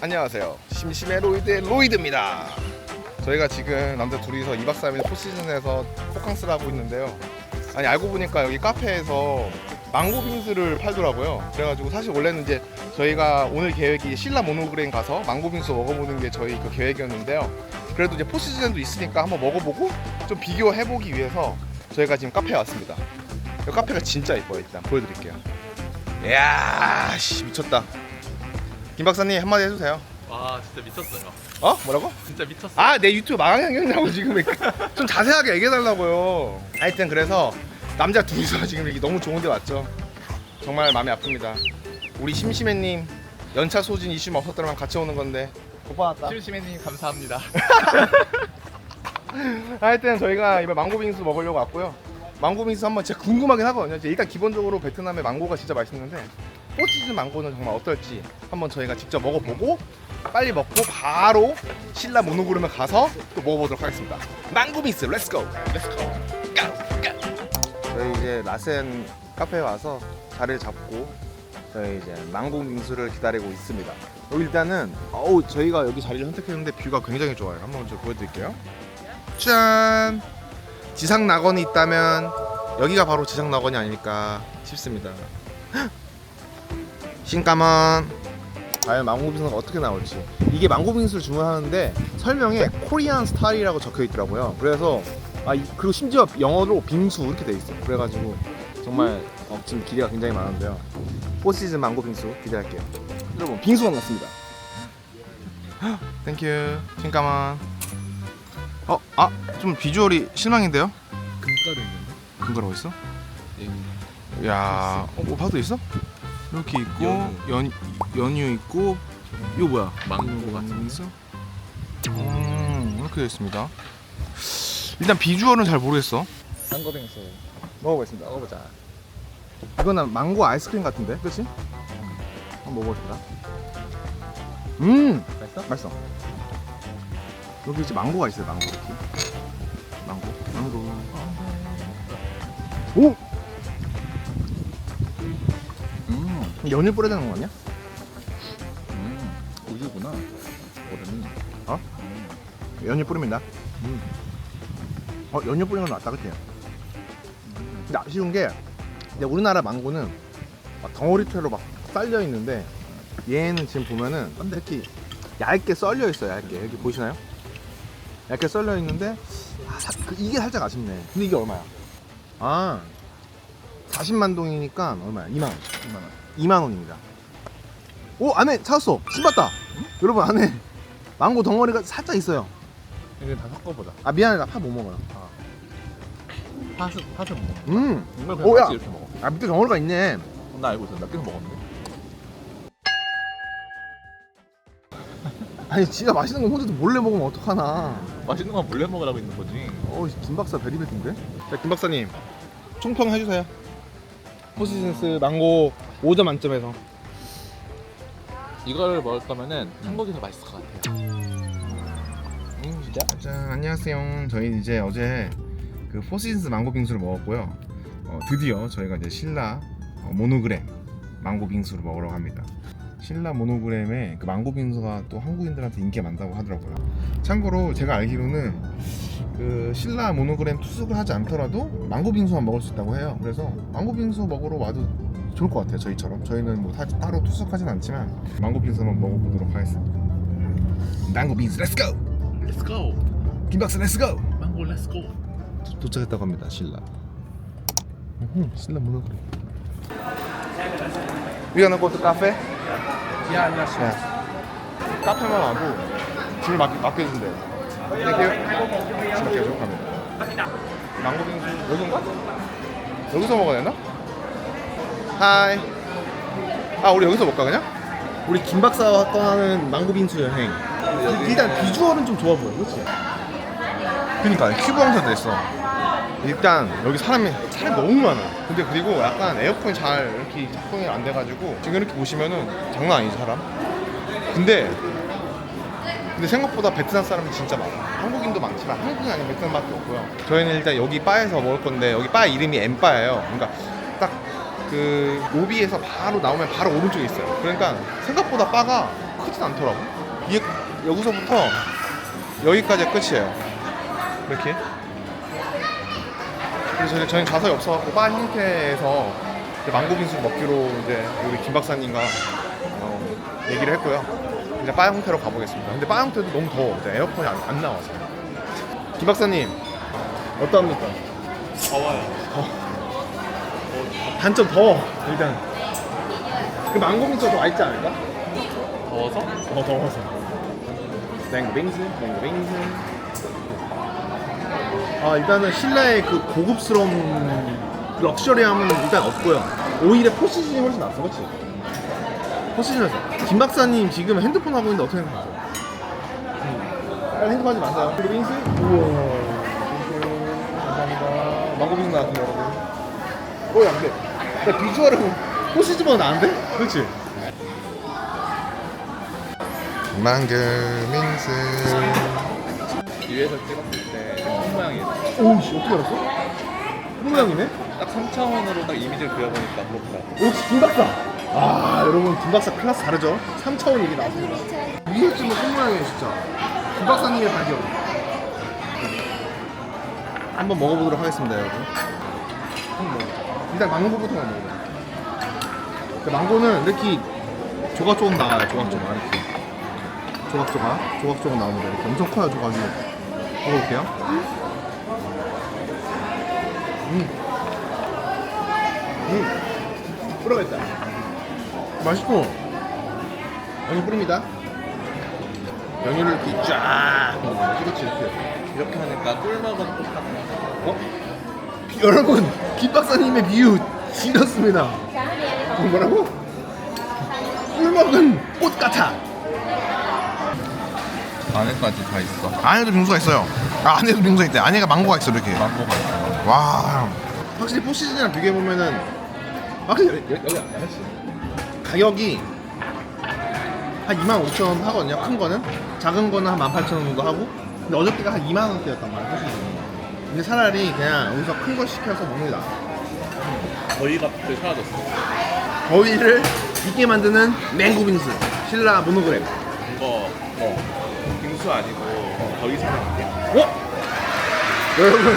안녕하세요. 심심해 로이드의 로이드입니다. 저희가 지금 남자 둘이서 2박 3일 포시즌에서 호캉스를 하고 있는데요. 아니 알고 보니까 여기 카페에서 망고 빙수를 팔더라고요. 그래가지고 사실 원래는 이제 저희가 오늘 계획이 신라 모노그레인 가서 망고 빙수 먹어보는 게 저희 그 계획이었는데요. 그래도 이제 포시즌도 있으니까 한번 먹어보고 좀 비교해보기 위해서 저희가 지금 카페에 왔습니다. 이 카페가 진짜 이뻐요. 일단 보여드릴게요. 이야, 씨, 미쳤다. 김 박사님 한마디 해주세요. 와 진짜 미쳤어요. 어? 뭐라고? 진짜 미쳤어. 아, 내 유튜브 망하냐고 지금 좀 자세하게 얘기해달라고요. 하여튼 그래서 남자 둘이서 지금 이게 너무 좋은데 왔죠. 정말 마음이 아픕니다. 우리 심심해님 연차 소진 이슈만 없었더라면 같이 오는 건데 못 받았다. 심심해님 감사합니다. 하여튼 저희가 이번 망고 빙수 먹으려고 왔고요. 망고 빙수 한번 제가 궁금하긴 하거든요. 이제 일단 기본적으로 베트남의 망고가 진짜 맛있는데 포치즈 망고는 정말 어떨지 한번 저희가 직접 먹어보고 빨리 먹고 바로 신라 모노그램에 가서 또 먹어보도록 하겠습니다. 망고 빙수 렛츠고! 렛츠고! 저희 이제 라센 카페에 와서 자리를 잡고 저희 이제 망고 빙수를 기다리고 있습니다. 여기 일단은 어우 저희가 여기 자리를 선택했는데 뷰가 굉장히 좋아요. 한번 좀 보여드릴게요. 짠! 지상 낙원이 있다면 여기가 바로 지상 낙원이 아닐까 싶습니다. 신까만 과연 망고빙수가 어떻게 나올지 이게 망고빙수를 주문하는데 설명에 코리안 스타일이라고 적혀 있더라고요. 그래서 아 이- 그리고 심지어 영어로 빙수 이렇게 돼 있어. 그래가지고 정말 어, 지금 기대가 굉장히 많은데요. 포시즌 망고빙수 기대할게요. 여러분 빙수가 났습니다. 땡큐 신까만 어? 아? 좀 비주얼이 실망인데요? 금가루 있는데? 금가루 어딨어? 예. 야, 어, 뭐 파도 있어? 이렇게 있고 연 연유 있고 이거 뭐야? 망고 같은 있어? 음, 이렇게 되어 있습니다. 일단 비주얼은 잘 모르겠어. 한거빙수. 먹어보겠습니다. 먹어보자. 이거는 망고 아이스크림 같은데, 그렇지? 한번 먹어보겠습니다. 음, 맛있어? 맛있어. 여기 이제 망고가 있어요, 망고 이렇게. 망고, 망고. 오, 연유 뿌려야 되는 거 아니야? 음, 우유구나. 얼음이. 어? 음. 연유 뿌립니다. 음. 어, 연유 뿌리는 건 낫다, 그치? 근데 아쉬운 게, 근데 우리나라 망고는 막 덩어리째로 막 쌀려 있는데, 얘는 지금 보면은 이렇게 얇게 썰려 있어요, 얇게. 여기 보이시나요? 얇게 썰려 있는데, 아, 사- 그- 이게 살짝 아쉽네. 근데 이게 얼마야? 아, 40만 동이니까 얼마야? 2만 원. 10만 원. 2만 원입니다. 오, 안에 찾았어. 신봤다. 여러분, 안에 망고 덩어리가 살짝 있어요. 이거 다 섞어보자. 아, 미안해. 나 파 못 먹어요. 팥은 팥은 먹어. 음. 정말 그냥 오, 야. 같이 이렇게 먹어. 아 밑에 덩어리가 있네. 나 알고 있어. 몇 개서 먹었는데. 아니 지가 맛있는 거 혼자서 몰래 먹으면 어떡하나. 맛있는 건 몰래 먹으라고 있는 거지. 어, 김 박사 베리베리인데? 자, 김 박사님 총평 해주세요. 포시즌스 망고 5점 만점에서. 이거를 먹을 거면은 한국에서 맛있을 것 같아요. 음, 진짜? 짠, 안녕하세요. 저희 이제 어제 그 포시즌스 망고 빙수를 먹었고요. 어, 드디어 저희가 이제 신라 어, 모노그램 망고 빙수를 먹으러 갑니다. 신라 모노그램의 그 망고 빙수가 또 한국인들한테 인기가 많다고 하더라고요. 참고로 제가 알기로는 그 신라 모노그램 투숙을 하지 않더라도 망고 빙수만 먹을 수 있다고 해요. 그래서 망고 빙수 먹으러 와도 좋을 것 같아요. 저희처럼 저희는 뭐 타- 따로 투숙하진 않지만 망고 빙수 한번 먹어보도록 하겠습니다. 망고 빙수 렛츠고! Let's go. 김박사 렛츠고! 망고 Let's go. 도착했다고 합니다 신라 음, 신라 모노그램 위안한 곳 카페? 야, 안녕하세요. 네. 카페만 와도 짐을 맡, 맡겨준대요 땡큐 짐 맡겨주고 갑니다 망고빙수 여긴가? 여기서 먹어야 되나? 하이 아 우리 여기서 먹까 그냥? 우리 김 박사와 떠나는 망고빙수 여행. 일단 비주얼은 좀 좋아 보여 그렇지? 그니까 큐브 형태도 있어. 일단 여기 사람이 사람이 너무 많아. 근데 그리고 약간 에어컨이 잘 이렇게 작동이 안 돼가지고 지금 이렇게 보시면은 장난 아니지 사람. 근데 근데 생각보다 베트남 사람이 진짜 많아. 한국인도 많지만 한국인 아닌 베트남밖에 없고요. 저희는 일단 여기 바에서 먹을 건데 여기 바 이름이 엠바예요. 그러니까 딱 그 로비에서 바로 나오면 바로 오른쪽에 있어요 그러니까 생각보다 바가 크진 않더라고. 이게 여기서부터 여기까지가 끝이에요. 이렇게. 그래서 저희, 저희는 좌석이 없어갖고 바 형태에서 망고 빙수 먹기로 이제 우리 김 박사님과 어, 얘기를 했고요. 이제 바 형태로 가보겠습니다. 근데 바 형태도 너무 더워. 이제 에어컨이 안, 안 나와서. 김 박사님 어떠합니까? 더워요. 단점 더워 일단. 그 망고 빙수가 더 맛있지 않을까? 더워서? 더 더워서. 맹고 빙수, 맹고 빙수. 아 일단은 신라의 그 고급스러운 럭셔리함은 일단 없고요. 오히려 포시즌이 훨씬 낫어, 그렇지? 포시즌에서 김 박사님 지금 핸드폰 하고 있는데 어떻게 생각하세요? 음. 빨리 핸드폰 하지 마세요. 맹고 빙수. 우와. 감사합니다. 망고 빙수 나왔습니다, 여러분. 어, 안 돼. 야, 비주얼은 포시즌보다 나은데? 그렇지? 망고 빙수. 위에서 찍었을 때큰 모양이에요. 오우씨 어떻게 알았어? 모양이네? 딱 3차원으로 딱 이미지를 그려보니까 그렇더라고. 역시 김박사 아 여러분 김박사 클래스 다르죠? 3차원 얘기 나왔습니다 위에 찍은 손 모양이에요 진짜 김박사님의 발견 한번 먹어보도록 하겠습니다 여러분 한번 먹어보자. 일단 망고부터만 먹어보자 그 망고는 이렇게 조각조각 나와요 조각조각 이렇게 조각조각 조각조각 나옵니다 이렇게 엄청 커요 조각이 먹어볼게요 음. 음. 뿌려겠다. 맛있고. 연유 뿌립니다. 연유를 이렇게 쫙. 그렇지, 이렇게. 이렇게 하니까 꿀 먹은 꽃 같아. 어? 여러분, 김 박사님의 비유 지렸습니다. 어, 뭐라고? 꿀 먹은 꽃 같아. 안에까지 다 있어. 안에도 빙수가 있어요. 아, 안에도 빙수가 있대. 안에가 망고가 있어, 이렇게. 망고가 있어. 와 확실히 포시즌이랑 비교해 보면은 확실히 여기, 여기 안 했지 가격이 한 25,000원 하거든요 큰 거는 작은 거는 한 18,000원 정도 하고 근데 어저께가 한 2만 원대였단 말이야 포시즌이 근데 차라리 그냥 여기서 큰 거 시켜서 먹는 게 나아 저희가 그때 사라졌어. 더위를 있게 만드는 맹고 빙수 신라 모노그램. 이거 어 빙수 아니고 더 이상 어? 여러분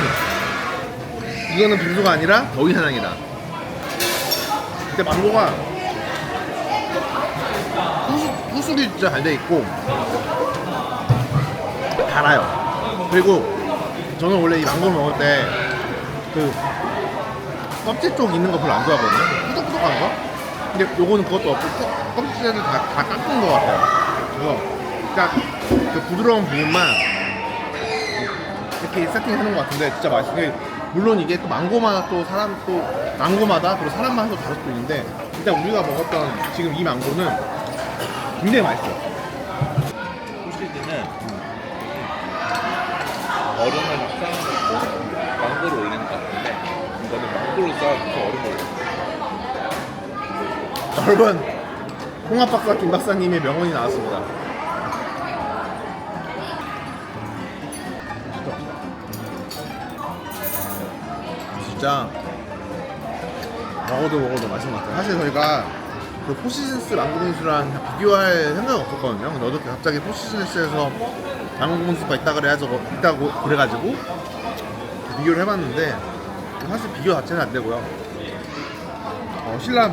이거는 빙수가 아니라 더위 사냥이다. 근데 망고가 후숙, 후숙이 진짜 잘 돼 있고 달아요. 그리고 저는 원래 이 망고를 먹을 때 그 껍질 쪽 있는 거 별로 안 좋아하거든요 꾸덕꾸덕한 거 근데 요거는 그것도 없고 껍- 껍질을 다, 다 깎은 것 같아요 그래서 딱그 부드러운 부분만 이렇게 세팅하는 것 같은데 진짜. 근데 물론 이게 또 망고마다 또 사람 또 망고마다 그리고 사람마다 또 다를 수도 있는데 일단 우리가 먹었던 지금 이 망고는 굉장히 맛있어요. 소시지는 얼음을 막 쌓아놓고 망고를 올리는 것 같은데 이거는 망고를 쌓아놓고 얼음을. 여러분 홍합 박사 김 박사님의 명언이 나왔습니다. 진짜 먹어도 먹어도 맛있는 것 같아요. 사실 저희가 그 포시즌스 망고빙수랑 비교할 생각이 없었거든요. 근데 어저께 갑자기 포시즌스에서 망고빙수가 있다 그래가지고 있다고 그래가지고 비교를 해봤는데 사실 비교 자체는 안 되고요. 어, 신라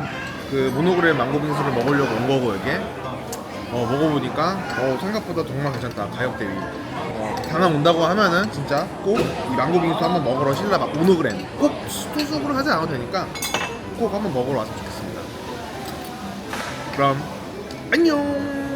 그 모노그램 망고빙수를 먹으려고 온 거고 이게. 어, 먹어보니까 어, 생각보다 정말 괜찮다. 가격 대비. 어, 당장 온다고 하면은 진짜 꼭 이 망고빙수 한번 먹으러 신라 막 모노그램. 꼭 투숙으로 하지 않아도 되니까 꼭 한번 먹으러 좋겠습니다 그럼 안녕